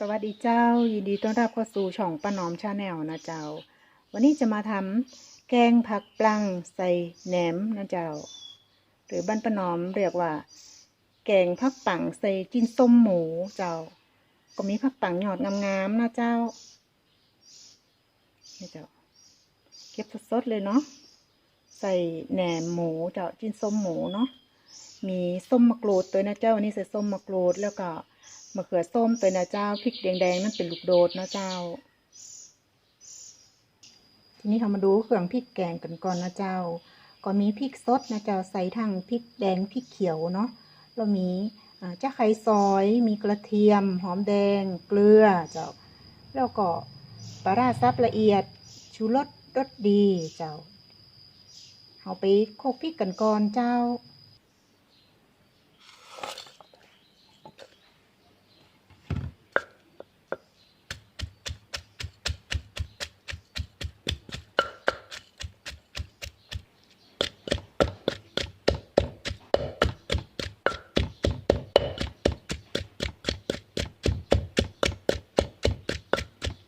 สวัสดีเจ้า ยินดีต้อนรับเข้าสู่ช่องป้าหนอมชาแนลนะเจ้า วันนี้จะมาทำแกงผักปลังใส่แหนมนะเจ้า หรือบ้านป้าหนอมเรียกว่า แกงผักปังใส่จิ้นส้มหมูเจ้า ก็มีผักปังหยอดงามๆนะเจ้านี่เจ้าเก็บสดๆเลยเนาะใส่แหนมหมูเจ้าจิ้นส้มหมูเนาะมีส้มมะกรูดตัวนะเจ้าวันนี้ใส่ส้มมะกรูดแล้วก็ มะเขือส้มตัวนะเจ้าพริกแดงๆนั่นเป็นลูกโดดนะเจ้า ทีนี้เรามาดูเครื่องพริกแกงกันก่อนนะเจ้า ก็มีพริกสดนะเจ้าใส่ทั้งพริกแดงพริกเขียวเนาะแล้วมีอ่าจ้าไข่ซอยมีกระเทียม หอมแดง เกลือเจ้าแล้วก็ปลาร้าซับละเอียดชูรสรสดีเจ้าเอาไปโคกพริกกันก่อนเจ้า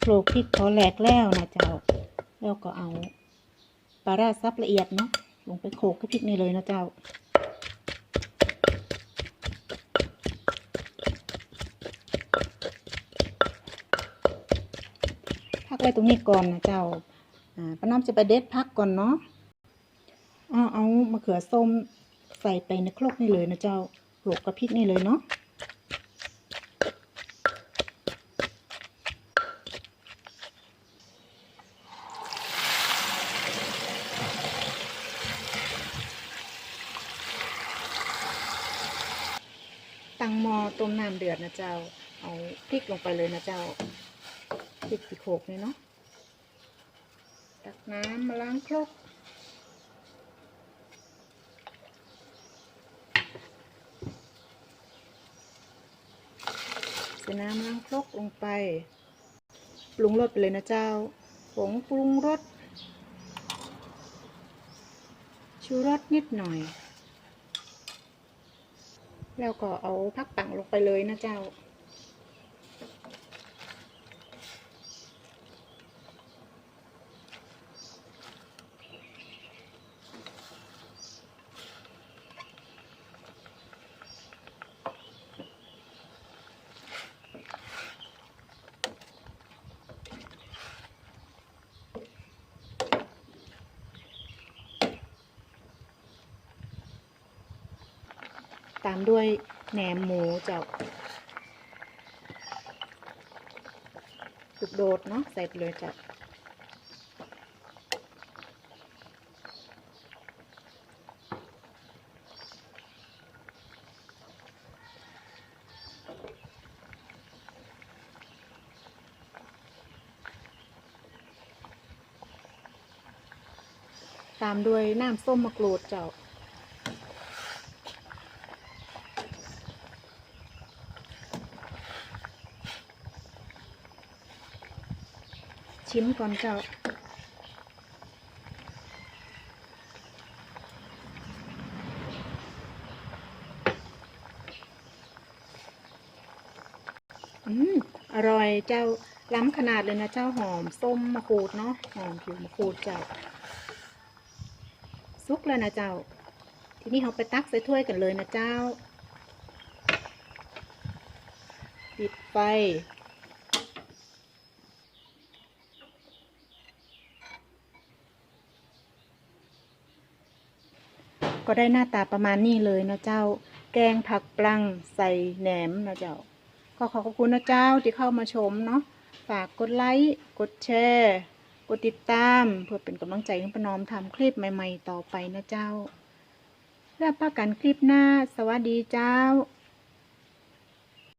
โขลกพริกพอแหลกแล้วนะเจ้า แล้วก็เอาปลาร้าซับละเอียดเนาะลงไปโขลกกับพริกนี่เลยนะเจ้าพักไว้ตรงนี้ก่อนนะเจ้าอ่าป้าน้อมจะไปเด็ดพักก่อนเนาะอ้อเอามะเขือส้มใส่ไปในครกนี่เลยนะเจ้าโขลกกับพริกนี่เลยเนาะ ตั้งหม้อต้มน้ำเดือดนะเจ้า เอาพริกลงไปเลยนะเจ้าพริกสีโขกนี่เนาะ ตักน้ำมาล้างครกใส่น้ำล้างครกลงไป ปรุงรสไปเลยนะเจ้า ผงปรุงรสชูรสนิดหน่อย แล้วก็เอาผักปังลงไปเลยนะเจ้า ตามด้วยแหนมหมูเจ้าลูกโดดเนาะใส่ไปเลยเจ้าตามด้วยน้ำส้มมะกรูดเจ้า ชิมก่อนเจ้า อืม อร่อยเจ้าล้ำขนาดเลยนะเจ้าหอมส้มมะกรูดเนาะหอมผิวมะกรูดเจ้า ซุกแล้วนะเจ้า ทีนี้เราไปตักใส่ถ้วยกันเลยนะเจ้า ปิดไฟ ก็ได้หน้าตาประมาณนี้เลยนะเจ้า แกงผักปลังใส่แหนมนะเจ้า ก็ขอขอบคุณนะเจ้าที่เข้ามาชมเนาะ ฝากกดไลค์ กดแชร์ กดติดตามเพื่อเป็นกำลังใจให้ประนอมทำคลิปใหม่ ๆ ต่อไปนะเจ้า แล้วพบกันคลิปหน้า สวัสดีเจ้า